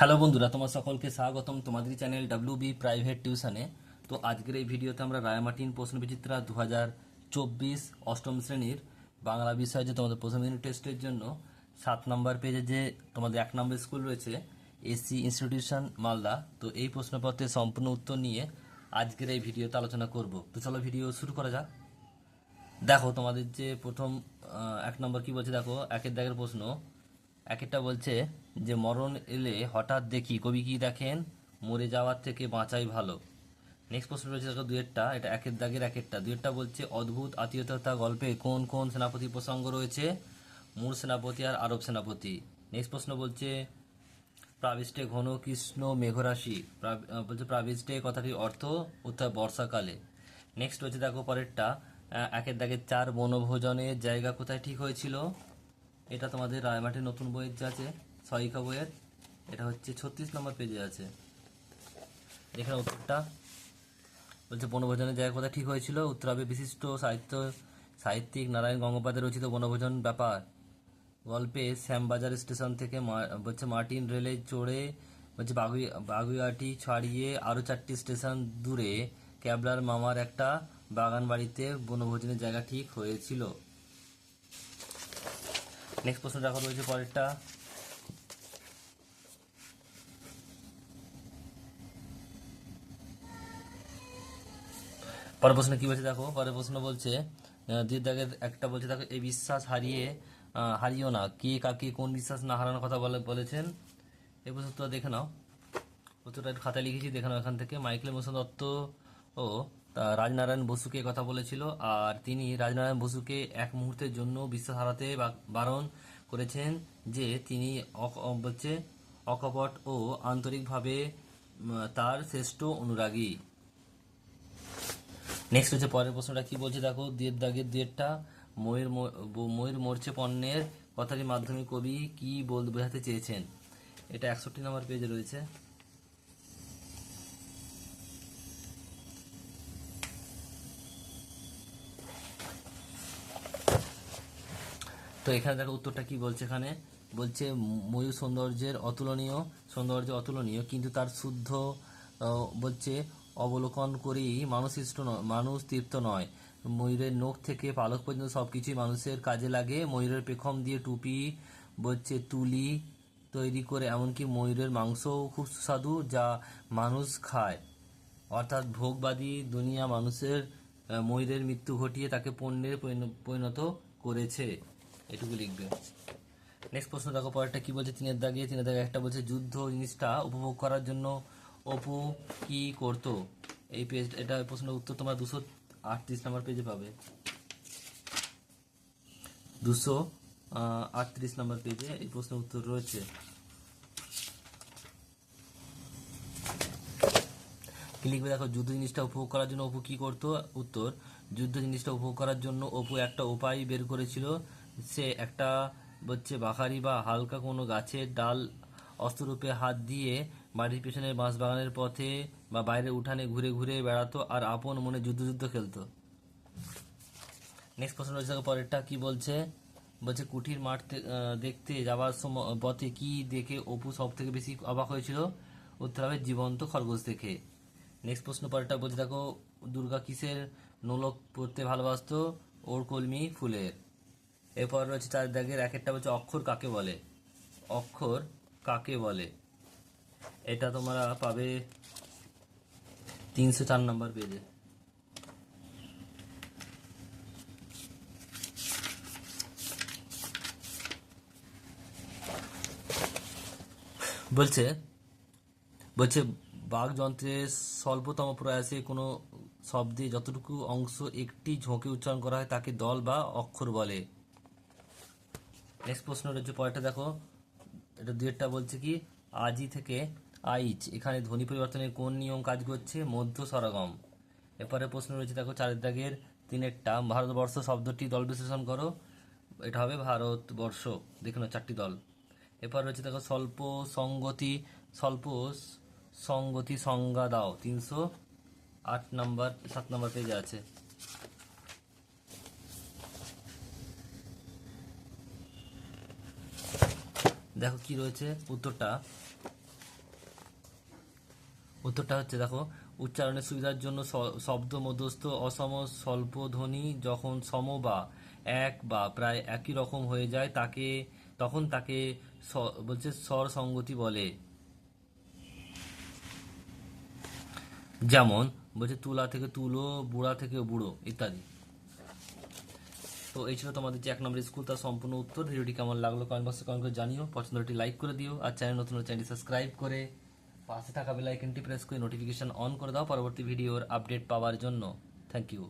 Hello বন্ধুরা, তোমার সকলকে স্বাগতম তোমাদের চ্যানেল ডাব্লিউ বি প্রাইভেট টিউশনে তো আজকের এই ভিডিওতে আমরা রায়মার্টিন প্রশ্ন বিচিত্রা দু হাজার চব্বিশ অষ্টম শ্রেণির বাংলা বিষয়ে যে তোমাদের প্রথম ইউনিট টেস্টের জন্য, সাত নম্বর পেজে যে তোমাদের এক নম্বর স্কুল রয়েছে এসি ইনস্টিটিউশন মালদা তো এই প্রশ্নপত্রের সম্পূর্ণ উত্তর নিয়ে আজকের এই ভিডিওতে আলোচনা করব। তো চলো ভিডিও শুরু করা যাক। দেখো, তোমাদের যে প্রথম এক নম্বর কি বলছে দেখো? একের দাগের প্রশ্ন। একেরটা বলছে যে মরণ এলে হঠাৎ দেখি, কবি কি দেখেন? মরে যাওয়ার থেকে বাঁচাই ভালো। নেক্সট প্রশ্ন রয়েছে দেখো দুয়েরটা এটা একের দাগের একেরটা। দুয়েরটা বলছে, অদ্ভুত আত্মীয়তা গল্পে কোন কোন সেনাপতি প্রসঙ্গ রয়েছে? মূল সেনাপতি আর আরব সেনাপতি। নেক্সট প্রশ্ন বলছে, প্রাবিষ্টে ঘন কৃষ্ণ মেঘরাশি। বলছে, প্রাবিষ্টে কথাটির অর্থ উত্তর বর্ষাকালে। নেক্সট হচ্ছে দেখো পরেরটা একের দাগের চার বনভোজনের জায়গা কোথায় ঠিক হয়েছিল? এটা তোমাদের রায়মাটির নতুন বইয়ের যে আছে। সহায়িকা বইয়ের এটা হচ্ছে ছত্রিশ নম্বর পেজে আছে। এখানে উত্তরটা বলছে, বনভোজনের জায়গা কোথায় ঠিক হয়েছিল। উত্তর হবে বিশিষ্ট সাহিত্য, সাহিত্যিক নারায়ণ গঙ্গোপাধ্যায় রচিত বনভোজন ব্যাপার। গল্পে শ্যামবাজার স্টেশন থেকে বলছে, মার্টিন রেলে চড়ে, বলছে, বাগুই বাগুইয়াটি ছাড়িয়ে আরও চারটি স্টেশন দূরে ক্যাবলার মামার একটা বাগান বাড়িতে বনভোজনের জায়গা ঠিক হয়েছিল। নেক্সট প্রশ্ন দেখা রয়েছে পরেরটা। পরের প্রশ্ন কি বলছে দেখো? পরের প্রশ্ন বলছে দুই একটা বলছে, দেখো, এই বিশ্বাস হারিয়ে হারিও না। কে কাকে কোন বিশ্বাস না হারানোর কথা বলে, বলেছেন? এই প্রশ্ন উত্তর দেখে নাও। একটু খাতায় লিখেছি, দেখে নাও এখান থেকে। মাইকেল মোসন দত্ত ও রাজনারায়ণ বসুকে কথা বলেছিল, আর তিনি রাজনারায়ণ বসুকে এক মুহূর্তের জন্য বিশ্বাস হারাতে বারণ করেছেন যে তিনি বলছে, অকপট ও আন্তরিকভাবে তার শ্রেষ্ঠ অনুরাগী। নেক্সট হচ্ছে পরের প্রশ্নটা, কি বলছে? দেখো দুয়ের দাগের দুয়েরটা ময়ূর ময়ূর মরছে পণ্যের কথাটির মাধ্যমে কবি কি বল, বোঝাতে চেয়েছেন? এটা একষট্টি নম্বর পেজে রয়েছে। তো এখানে দেখো উত্তরটা কি বলছে এখানে? বলছে, ময়ূর সৌন্দর্যের অতুলনীয়, সৌন্দর্য অতুলনীয়, কিন্তু তার শুদ্ধ বলছে অবলোকন করেই মানুষ সৃষ্ট নয় মানুষ তৃপ্ত নয়। ময়ূরের নখ থেকে পালক পর্যন্ত সব কিছুই মানুষের কাজে লাগে। ময়ূরের পেখম দিয়ে টুপি বলছে তুলি তৈরি করে, এমনকি ময়ূরের মাংসও খুব সুস্বাদু, যা মানুষ খায়। অর্থাৎ ভোগবাদী দুনিয়া মানুষের ময়ূরের মৃত্যু ঘটিয়ে তাকে পণ্যের পরিণ- পরিণত করেছে। এটুকু লিখবে। নেক্সট প্রশ্ন দেখো, পরেরটা কি বলছে? তিনের দাগে তিনের দাগে একটা বলছে, যুদ্ধ জিনিসটা উপভোগ করার জন্য অপু কি করতো? এই পেজ এটা প্রশ্নের উত্তর তোমার দুশো আটত্রিশ নাম্বার পেজে পাবে। দুশো আটত্রিশ নাম্বার পেজে এই প্রশ্নের উত্তর রয়েছে। লিখবে দেখো, যুদ্ধ জিনিসটা উপভোগ করার জন্য অপু কি করতো? উত্তর, যুদ্ধ জিনিসটা উপভোগ করার জন্য অপু একটা উপায় বের করেছিল। সে একটা হচ্ছে বাখারি বা হালকা কোনো গাছের ডাল অস্ত্ররূপে হাত দিয়ে বাড়ির পিছনে বাঁশ বাগানের পথে বা বাইরে উঠানে ঘুরে ঘুরে বেড়াতো আর আপন মনে যুদ্ধ যুদ্ধ খেলতো। নেক্সট প্রশ্ন রয়েছে পরেরটা কি বলছে? বলছে, কুঠির মাঠ দেখতে যাওয়ার সময় পথে কি দেখে অপু সব থেকে বেশি অবাক হয়েছিল? উত্তর হবে, জীবন্ত খরগোশ দেখে। নেক্সট প্রশ্ন পরেরটা বলছে, দেখো, দুর্গা কিসের নোলক পড়তে ভালোবাসতো? ওর কলমি ফুলের। এরপর রয়েছে চার দাগের, এক একটা বলছে, অক্ষর কাকে বলে? অক্ষর কাকে বলে? এটা তোমরা পাবে তিনশো চার নম্বর পেজে বলছে বলছে বাকযন্ত্রের স্বল্পতম প্রয়াসে কোনো শব্দে যতটুকু অংশ একটি ঝোঁকে উচ্চারণ করা হয় তাকে দল বা অক্ষর বলে। নেক্সট প্রশ্ন রয়েছে, পরেরটা দেখো। এটা দুয়েরটা বলছে কি আজি থেকে আইচ, এখানে ধ্বনি পরিবর্তনের কোন নিয়ম কাজ করছে? মধ্য সরগম। এরপরে প্রশ্ন রয়েছে, দেখো চারের দাগের তিনেরটা। ভারতবর্ষ শব্দটি দল বিশ্লেষণ করো। এটা হবে ভারতবর্ষ। দেখে নাও, চারটি দল। এরপর রয়েছে, দেখো স্বল্প সঙ্গতি স্বল্প সঙ্গতি সংজ্ঞা দাও। তিনশো আট নাম্বার, সাত নাম্বার পেজে আছে। দেখো, কি রয়েছে? উত্তরটা। উত্তরটা হচ্ছে, দেখো, উচ্চারণের সুবিধার জন্য শব্দ মধ্যস্থ, অসম, স্বল্প, ধ্বনি, যখন সম বা এক বা প্রায় একই রকম হয়ে যায়, তাকে, তখন তাকে বলছে স্বর সঙ্গতি বলে। যেমন, বলছে তুলা থেকে তুলো, বুড়া থেকে বুড়ো, ইত্যাদি। তো এই ছিল তোমাদের যে এক নম্বর স্কুল, তার সম্পূর্ণ উত্তর। ভিডিওটি কেমন লাগল কমেন্ট বক্সে কমেন্ট করে জানিও। পছন্দটি লাইক করে দিও। আর চ্যানেল নতুন চ্যানেলটি সাবস্ক্রাইব করে পাশে থাকা বেল আইকনটি প্রেস করে নোটিফিকেশন অন করে দাও। পরবর্তী ভিডিওর আপডেট পাওয়ার জন্য। Thank you